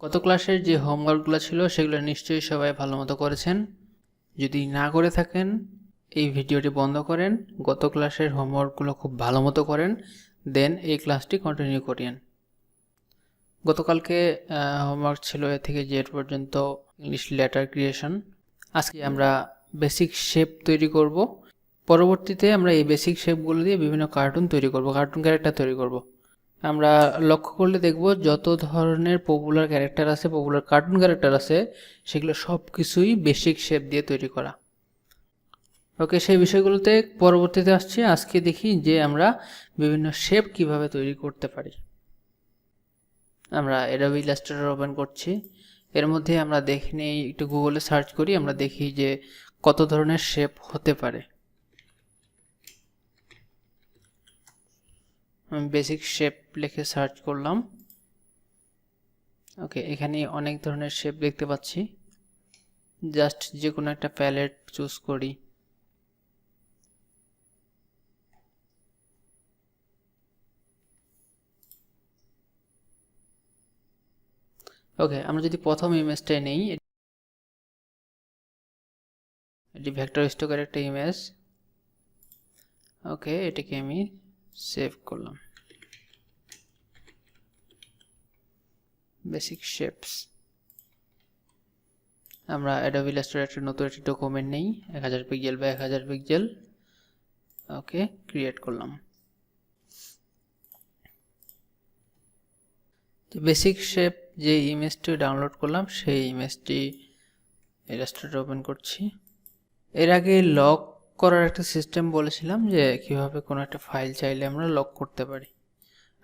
গত ক্লাসের যে হোমওয়ার্কগুলো ছিল, সেগুলো নিশ্চয়ই সবাই ভালো মতো করেছেন। যদি না করে থাকেন, এই ভিডিওটি বন্ধ করেন, গত ক্লাসের হোমওয়ার্কগুলো খুব ভালো মতো করেন, দেন এই ক্লাসটি কন্টিনিউ করিয়েন। গতকালকে হোমওয়ার্ক ছিল এ থেকে জেড পর্যন্ত ইংলিশ লেটার ক্রিয়েশন আজকে আমরা বেসিক শেপ তৈরি করব। পরবর্তীতে আমরা এই বেসিক শেপগুলো দিয়ে বিভিন্ন কার্টুন তৈরি করব কার্টুন ক্যারেক্টার তৈরি করব। আমরা লক্ষ্য করলে দেখব যত ধরনের পপুলার ক্যারেক্টার আছে পপুলার কার্টুন ক্যারেক্টার আছে, সেগুলো সব কিছুই বেসিক শেপ দিয়ে তৈরি করা। ওকে সেই বিষয়গুলোতে পরবর্তীতে আসছি। আজকে দেখি যে আমরা বিভিন্ন শেপ কীভাবে তৈরি করতে পারি। আমরা এডাবি ইলাস্ট্রেটর ওপেন করছি। এর মধ্যে আমরা দেখে নিই, একটু গুগলে সার্চ করি, আমরা দেখি যে কত ধরনের শেপ হতে পারে। আমি বেসিক শেপ লিখে সার্চ করলাম। ওকে এখানে অনেক ধরনের শেপ দেখতে পাচ্ছি। জাস্ট যে কোনো একটা প্যালেট চুজ করি। ওকে আমরা যদি প্রথম ইমেজটাই নেই, এটি ভেক্টর স্টকের একটা ইমেজ ওকে এটাকে আমি সেভ করলাম বেসিক শেপস আমরা অ্যাডোবি ইলাস্ট্রেটর একটা নতুন একটি ডকুমেন্ট নেই, এক হাজার পিক্সেল বা এক হাজার পিক্সেল ওকে ক্রিয়েট করলাম। তো বেসিক শেপ যে ইমেজটি ডাউনলোড করলাম, সেই ইমেজটি ইলাস্ট্রেটর ওপেন করছি। এর আগে লক করার একটা সিস্টেম বলেছিলাম যে কীভাবে কোনো একটা ফাইল চাইলে আমরা লক করতে পারি।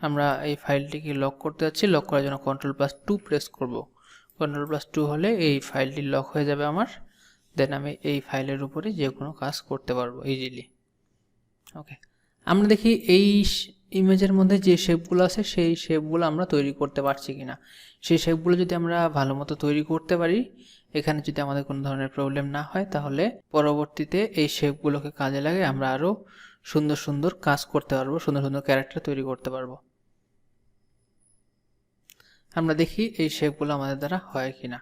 আমরা এই ফাইলটিকে লক করতে যাচ্ছি লক করার জন্য কন্ট্রোল প্লাস টু প্রেস করব। কন্ট্রোল প্লাস টু হলে এই ফাইলটি লক হয়ে যাবে আমার। দেন আমি এই ফাইলের উপরে যে কোনো কাজ করতে পারব ইজিলি ওকে আমরা দেখি এই ইমেজের মধ্যে যে শেপগুলো আছে, সেই শেপগুলো আমরা তৈরি করতে পারছি কি না সেই শেপগুলো যদি আমরা ভালো মতো তৈরি করতে পারি এখানে যদি আমাদের কোনো ধরনের প্রবলেম না হয়, তাহলে পরবর্তীতে এই শেপগুলোকে কাজে লাগে আমরা আরও সুন্দর সুন্দর কাজ করতে পারব, সুন্দর সুন্দর ক্যারেক্টার তৈরি করতে পারব। আমরা দেখি এই শেপগুলো আমাদের দ্বারা হয় কি না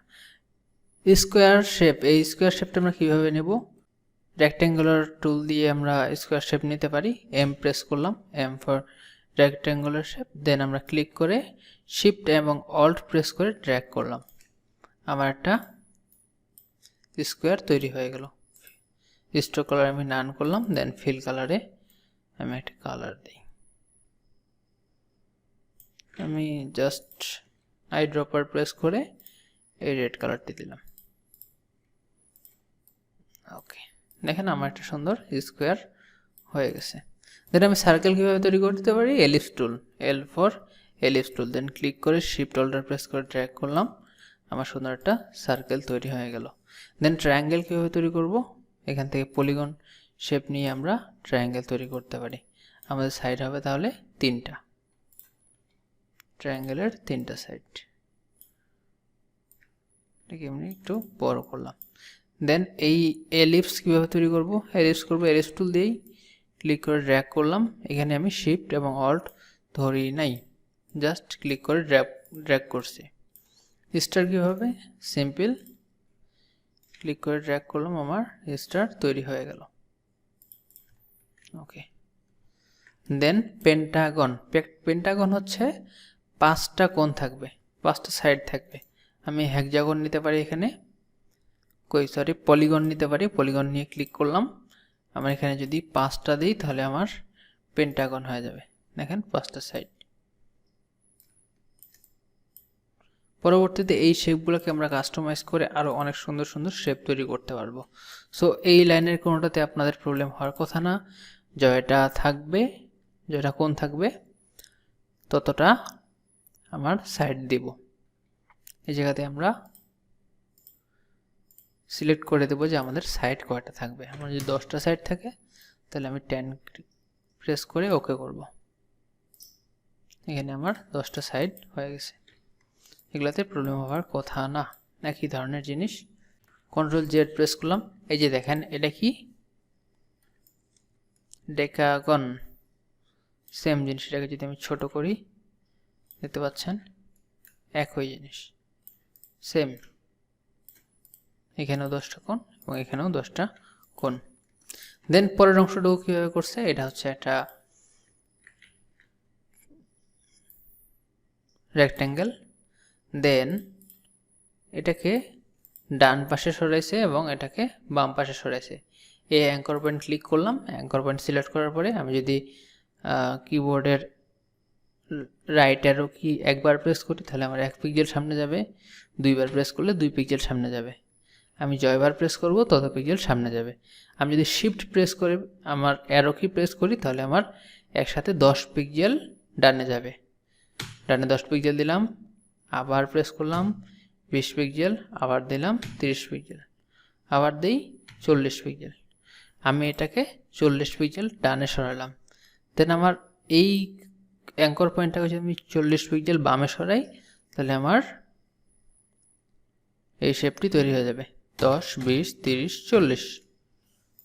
স্কোয়ার শেপ এই স্কোয়ার শেপটা আমরা কীভাবে নেব? রেক্ট্যাঙ্গুলার টুল দিয়ে আমরা স্কোয়ার শেপ নিতে পারি। এম প্রেস করলাম M for rectangular shape then আমরা ক্লিক করে শিফট এবং অল্ট প্রেস করে ড্র্যাগ করলাম। আমার একটা স্কোয়ার তৈরি হয়ে গেল। স্ট্রোক কালার আমি নান করলাম দেন ফিল কালারে আমি একটা কালার দিই। আমি জাস্ট আই ড্রপার প্রেস করে এই রেড কালারটি দিলাম। ওকে দেখেন আমার একটা সুন্দর স্কোয়ার হয়ে গেছে। দেন আমি সার্কেল কীভাবে তৈরি করে দিতে পারি? Ellipse tool L for ellipse tool then click করে শিফট অল্টার প্রেস করে ট্র্যাক করলাম। আমার সুন্দর একটা সার্কেল তৈরি হয়ে গেল। দেন ট্রায়াঙ্গেল কীভাবে তৈরি করব? এখান থেকে পলিগন শেপ নিয়ে আমরা ট্রায়াঙ্গেল তৈরি করতে পারি। আমাদের সাইড হবে তাহলে তিনটা। ট্রায়াঙ্গেলের তিনটা সাইড এমনি একটু বড় করলাম। দেন এই এলিপস কীভাবে তৈরি করব? এলিপস করব এলিপস টুল দিয়েই ক্লিক করে ড্র্যাগ করলাম। এখানে আমি শিফট এবং অল্ট ধরি নাই। জাস্ট ক্লিক করে ড্র্যাগ ড্র্যাগ করছি। স্টার কীভাবে? সিম্পল ক্লিক করে ড্র্যাগ করলাম, আমার স্টার তৈরি হয়ে গেল। ওকে দেন পেন্টাগন পেন্টাগন হচ্ছে পাঁচটা কোণ থাকবে, পাঁচটা সাইড থাকবে। আমি হ্যাকজাগন নিতে পারি এখানে, কই সরি পলিগন নিতে পারি পলিগন নিয়ে ক্লিক করলাম। আমার এখানে যদি পাঁচটা দিই, তাহলে আমার পেন্টাগন হয়ে যাবে। দেখেন, পাঁচটা সাইড পরবর্তীতে এই শেপগুলোকে আমরা কাস্টমাইজ করে আরও অনেক সুন্দর সুন্দর শেপ তৈরি করতে পারব। সো এই লাইনের কোনোটাতে আপনাদের প্রবলেম হওয়ার কথা না। জয়টা থাকবে, জয়টা কোন থাকবে? ততটা আমার সাইড দিব। এই জায়গাতে আমরা সিলেক্ট করে দেবো যে আমাদের সাইড কয়টা থাকবে। আমার যদি দশটা সাইড থাকে, তাহলে আমি টেন প্রেস করে ওকে করব। এখানে আমার দশটা সাইড হয়ে গেছে। এগুলাতে প্রবলেম হওয়ার কথা না। একই ধরনের জিনিস? কন্ট্রোল জেড প্রেস করলাম। এই যে দেখেন, এটা কি? ডেকাগন সেম জিনিস, এটাকে যদি আমি ছোট করি, দেখতে পাচ্ছেন? একই জিনিস। সেম এখানেও দশটা কোণ এবং এখানেও দশটা কোণ। দেন পরের অংশটুকু কীভাবে করছে? এটা হচ্ছে একটা রেক্ট্যাঙ্গেল দেন এটাকে ডান পাশে সরাইছে এবং এটাকে বাম পাশে সরাইছে। এই অ্যাঙ্কর পয়েন্ট ক্লিক করলাম। অ্যাঙ্কর পয়েন্ট সিলেক্ট করার পরে আমি যদি কিবোর্ডের রাইট অ্যারো কি একবার প্রেস করি, তাহলে আমার এক পিক্সেল সামনে যাবে, দুইবার প্রেস করলে দুই পিক্সেল সামনে যাবে। আমি জয়বার প্রেস করব, তত পিক্সেল সামনে যাবে। আমি যদি শিফট প্রেস করে, আমার অ্যারো কি প্রেস করি, তাহলে আমার একসাথে দশ পিক্সেল ডানে যাবে। ডানে দশ পিক্সেল দিলাম। আবার প্রেস করলাম বিশ পিক্সেল আবার দিলাম তিরিশ পিক্সেল আবার দিই চল্লিশ পিক্সেল আমি এটাকে চল্লিশ পিক্সেল ডানে সরালাম। দেন আমার এই অ্যাঙ্কর পয়েন্টটাকে যদি আমি চল্লিশ পিক্সেল বামে সরাই, তাহলে আমার এই শেপটি তৈরি হয়ে যাবে। দশ, বিশ, তিরিশ, চল্লিশ।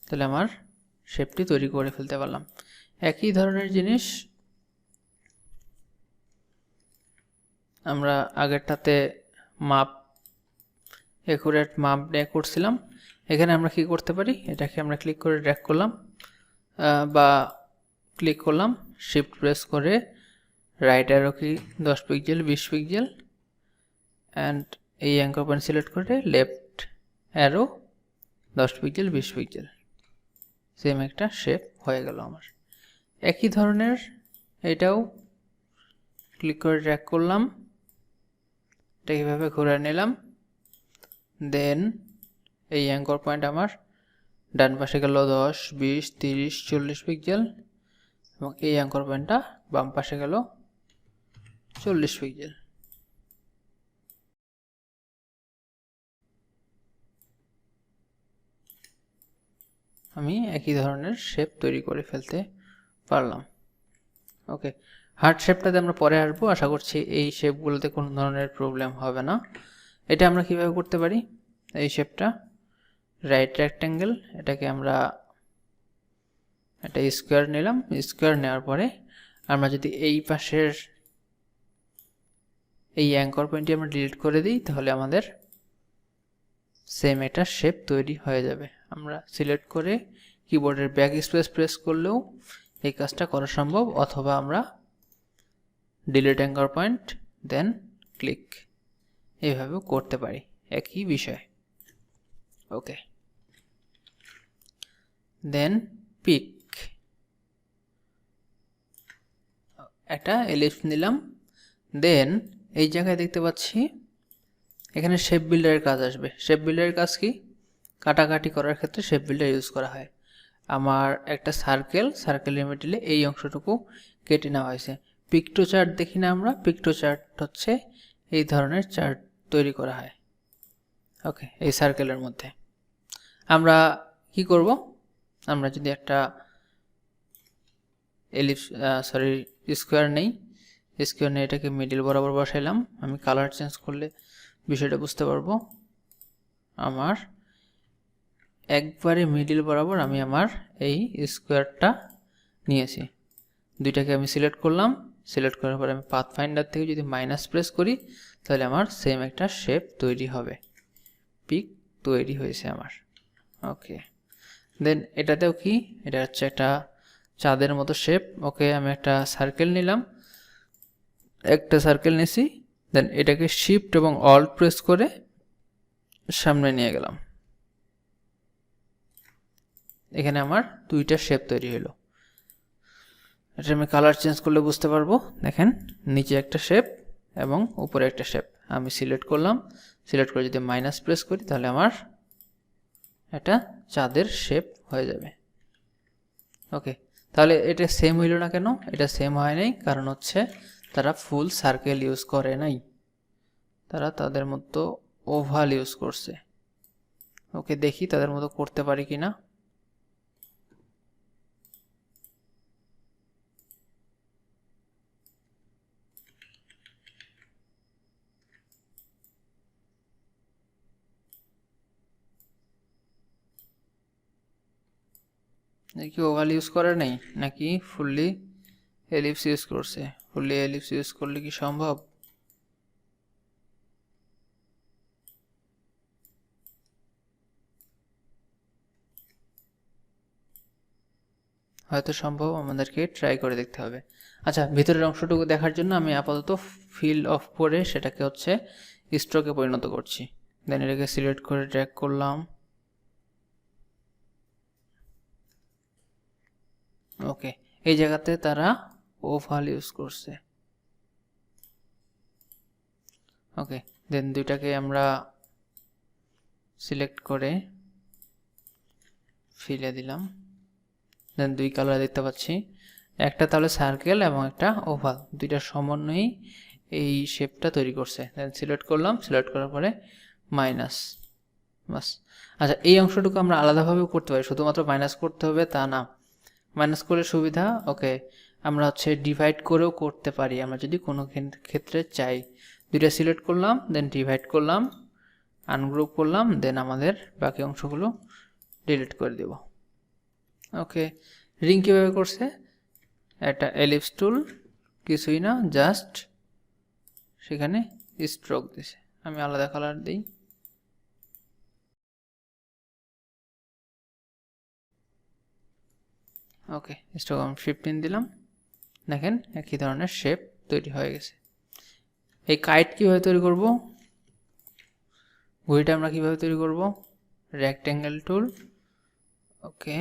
তাহলে আমার শেপটি তৈরি করে ফেলতে পারলাম। একই ধরনের জিনিস আমরা আগেরটাতে মাপ একুরেট মাপ নিয়ে করছিলাম। এখানে আমরা কি করতে পারি? এটাকে আমরা ক্লিক করে ড্র্যাগ করলাম বা ক্লিক করলাম শিফট প্রেস করে রাইট অ্যারো কি দশ পিক্সেল বিশ পিক্সেল অ্যান্ড এই অ্যাঙ্কর পয়েন্ট সিলেক্ট করে লেফট অ্যারো দশ পিক্সেল বিশ পিক্সেল সেম একটা শেপ হয়ে গেল আমার। একই ধরনের এটাও ক্লিক করে ট্র্যাক করলাম। এটা এইভাবে ঘুরে নিলাম। দেন এই অ্যাঙ্কর পয়েন্ট আমার। ডান পাশে গেল দশ, বিশ, তিরিশ, চল্লিশ পিক্সেল এবং এই অ্যাঙ্কর পয়েন্টটা বাম পাশে গেল চল্লিশ পিক্সেল আমি একই ধরনের শেপ তৈরি করে ফেলতে পারলাম। ওকে হার্ট শেপটাতে আমরা পরে আসব। আশা করছি এই শেপগুলোতে কোনো ধরনের প্রবলেম হবে না। এটা আমরা কীভাবে করতে পারি? এই শেপটা রাইট রেক্ট্যাঙ্গেল এটাকে আমরা একটা স্কোয়ার নিলাম। স্কোয়ার নেওয়ার পরে আমরা যদি এই পাশের এই অ্যাঙ্কর পয়েন্টটি আমরা ডিলিট করে দিই, তাহলে আমাদের সেম একটা শেপ তৈরি হয়ে যাবে। আমরা সিলেক্ট করে কিবোর্ডের ব্যাক স্পেস প্রেস করলেও এই কাজটা করা সম্ভব, অথবা আমরা delete anchor point then click এইভাবেও করতে পারি। একই বিষয়। ওকে দেন পিক একটা এলিপস নিলাম। দেন এই জায়গায় দেখতে পাচ্ছি, এখানে শেপ বিল্ডারের কাজ আসবে। শেপ বিল্ডারের কাজ কি? কাটাকাটি করার ক্ষেত্রে শেপ বিল্ডার ইউজ করা হয়। আমার একটা সার্কেল সার্কেলের মিডিলে এই অংশটুকু কেটে নেওয়া হয়েছে। পিকটো চার্ট দেখি না আমরা পিকটো চার্ট হচ্ছে এই ধরনের চার্ট তৈরি করা হয়। ওকে এই সার্কেলের মধ্যে। আমরা কি করব? আমরা যদি একটা এলিপস সরি স্কোয়ার নেই স্কোয়ার নিয়ে এটাকে মিডিল বরাবর বসাইলাম। আমি কালার চেঞ্জ করলে বিষয়টা বুঝতে পারব। আমার একবারে মিডিল বরাবর আমি আমার এই স্কোয়ারটা নিয়েছি। দুইটাকে আমি সিলেক্ট করলাম। সিলেক্ট করার পর আমি পাথ ফাইন্ডার থেকে যদি মাইনাস প্রেস করি, তাহলে আমার সেম একটা শেপ তৈরি হবে। পিক তৈরি হয়েছে আমার। ওকে দেন এটাতেও কি? এটা হচ্ছে একটা চাঁদের মতো শেপ ওকে আমি একটা সার্কেল নিলাম। একটা সার্কেল নিয়েছি দেন এটাকে শিফট এবং অল্ট প্রেস করে সামনে নিয়ে গেলাম। এখানে আমার দুইটা শেপ তৈরি হলো। এটা আমি কালার চেঞ্জ করলে বুঝতে পারব। দেখেন, নিচে একটা শেপ এবং উপরে একটা শেপ আমি সিলেক্ট করলাম। সিলেক্ট করে যদি মাইনাস প্রেস করি, তাহলে আমার এটা চাঁদের শেপ হয়ে যাবে। ওকে তাহলে এটা সেম হইল না কেন? এটা সেম হয় নাই, কারণ হচ্ছে তারা ফুল সার্কেল ইউজ করে নাই। তারা তাদের মতো ওভাল ইউজ করছে। ওকে দেখি তাদের মতো করতে পারি কি না নাকি ওভাল ইউজ করে নাই? নাকি ফুললি এলিপস ইউজ করছে? ফুললি এলিপস ইউজ করলে কি সম্ভব? হয়তো সম্ভব আমাদেরকে ট্রাই করে দেখতে হবে। আচ্ছা ভিতরের অংশটুকু দেখার জন্য আমি আপাতত ফিল অফ করে সেটাকে হচ্ছে স্ট্রোকে পরিণত করছি। দেন এটাকে সিলেক্ট করে ট্র্যাক করলাম। ওকে, এই জায়গাতে তারা ওভাল ইউজ করছে। ওকে, দেন দুইটাকে আমরা সিলেক্ট করে ফিলে দিলাম। দেন দুই কালার দেখতে পাচ্ছি। একটা তাহলে সার্কেল এবং একটা ওভাল দুইটার সমন্বয়েই এই শেপটা তৈরি করছে। দেন সিলেক্ট করলাম, সিলেক্ট করার পরে মাইনাস, বাস। আচ্ছা এই অংশটুকু আমরা আলাদাভাবেও করতে পারি, শুধুমাত্র মাইনাস করতে হবে তা না। মাইনাস করে সুবিধা ওকে আমরা হচ্ছে ডিভাইড করেও করতে পারি। আমরা যদি কোনো ক্ষেত্রে চাই, দুইটা সিলেক্ট করলাম দেন ডিভাইড করলাম আনগ্রুপ করলাম দেন আমাদের বাকি অংশগুলো ডিলিট করে দেব। ওকে রিং কীভাবে করছে? একটা এলিপস টুল কিছুই না জাস্ট সেখানে স্ট্রোক দিছে। আমি আলাদা কালার দিই। ওকে আমি ফিফটিন দিলাম। দেখেন একই ধরনের শেপ তৈরি হয়ে গেছে। এই কাইট কীভাবে তৈরি করব? ঘড়িটা আমরা কীভাবে তৈরি করব? রেক্ট্যাঙ্গেল টুল ওকে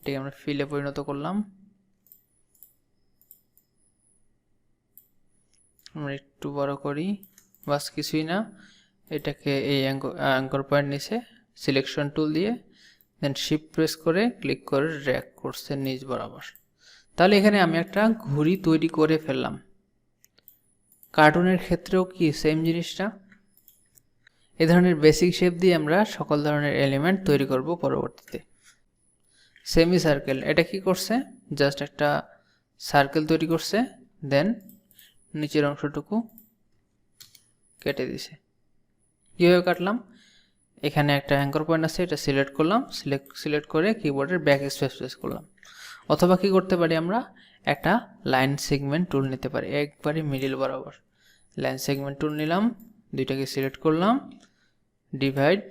এটাকে আমরা ফিলে পরিণত করলাম। আমরা একটু বড় করি, বাস কিছুই না। এটাকে এই অ্যাঙ্কর পয়েন্ট নিচে সিলেকশন টুল দিয়ে দেন শিপ প্রেস করে ক্লিক করে র্যাক করছে নিজ বরাবর। তাহলে এখানে আমি একটা ঘুড়ি তৈরি করে ফেললাম। কার্টুনের ক্ষেত্রেও কি সেম জিনিসটা? এ ধরনের বেসিক শেপ দিয়ে আমরা সকল ধরনের এলিমেন্ট তৈরি করব পরবর্তীতে। সেমি সার্কেল এটা কি করছে? জাস্ট একটা সার্কেল তৈরি করছে। দেন নিচের অংশটুকু কেটে দিছে। কীভাবে কাটলাম? এখানে একটা অ্যাঙ্কর পয়েন্ট আছে, এটা সিলেক্ট করলাম সিলেক্ট সিলেক্ট করে কিবোর্ডের ব্যাক স্পেস প্রেস করলাম। অথবা কি করতে পারি আমরা? একটা লাইন সেগমেন্ট টুল নিতে পারি, একবারে মিডিল বরাবর। লাইন সেগমেন্ট টুল নিলাম, দুইটাকে সিলেক্ট করলাম ডিভাইড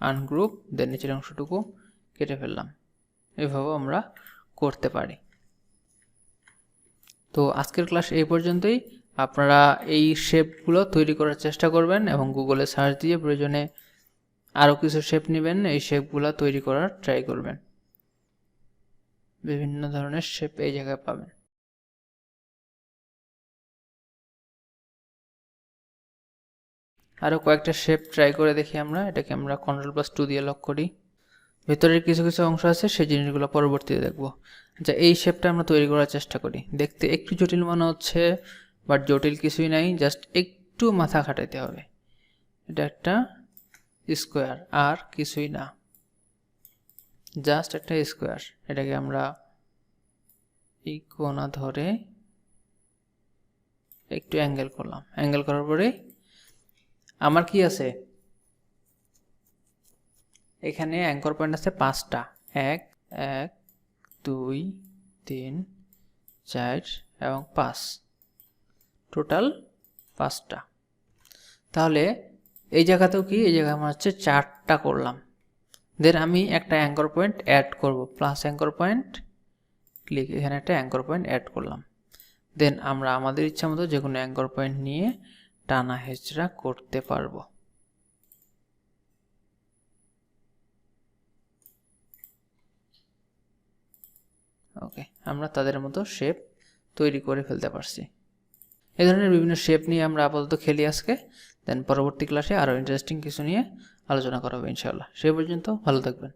আনগ্রুপ দেন নিচের অংশটুকু কেটে ফেললাম। এভাবেও আমরা করতে পারি। তো আজকের ক্লাস এই পর্যন্তই। আপনারা এই শেপগুলো তৈরি করার চেষ্টা করবেন এবং গুগলে সার্চ দিয়ে প্রয়োজনে আরও কিছু শেপ নেবেন, এই শেপগুলো তৈরি করার ট্রাই করবেন। বিভিন্ন ধরনের শেপ এই জায়গায় পাবেন। আরও কয়েকটা শেপ ট্রাই করে দেখি আমরা, এটাকে আমরা কন্ট্রোল প্লাস টু দিয়ে লক করি। ভেতরের কিছু কিছু অংশ আছে, সেই জিনিসগুলো পরবর্তীতে দেখব। আচ্ছা এই শেপটা আমরা তৈরি করার চেষ্টা করি। দেখতে একটু জটিল মনে হচ্ছে বাট জটিল কিছুই নাই জাস্ট একটু মাথা খাটাইতে হবে। এটা একটা স্কোয়ার, আর কিছুই না। জাস্ট একটা স্কোয়ার। এটাকে আমরা এই কোনা ধরে একটু অ্যাঙ্গেল করলাম। অ্যাঙ্গেল করার পরে আমার কি আছে? এখানে অ্যাঙ্কর পয়েন্ট আছে পাঁচটা। এক এক, দুই, তিন, চার এবং পাঁচ। টোটাল পাঁচটা। তাহলে এই জায়গাতেও কি? এই জায়গায় আমার হচ্ছে চারটা করলাম। দেন আমি একটা অ্যাঙ্কর পয়েন্ট অ্যাড করব। প্লাস অ্যাঙ্কর পয়েন্ট ক্লিক এখানে একটা অ্যাঙ্কর পয়েন্ট অ্যাড করলাম। দেন আমরা আমাদের ইচ্ছা মতো যে কোনো অ্যাঙ্কর পয়েন্ট নিয়ে টানা হেচড়া করতে পারব। ওকে আমরা তাদের মতো শেপ তৈরি করে ফেলতে পারছি। এই ধরনের বিভিন্ন শেপ নিয়ে আমরা আপাতত খেলি আজকে। দেন পরবর্তী ক্লাসে আরও ইন্টারেস্টিং কিছু নিয়ে আলোচনা করা হবে, ইনশাআল্লাহ। সে পর্যন্ত ভালো থাকবেন।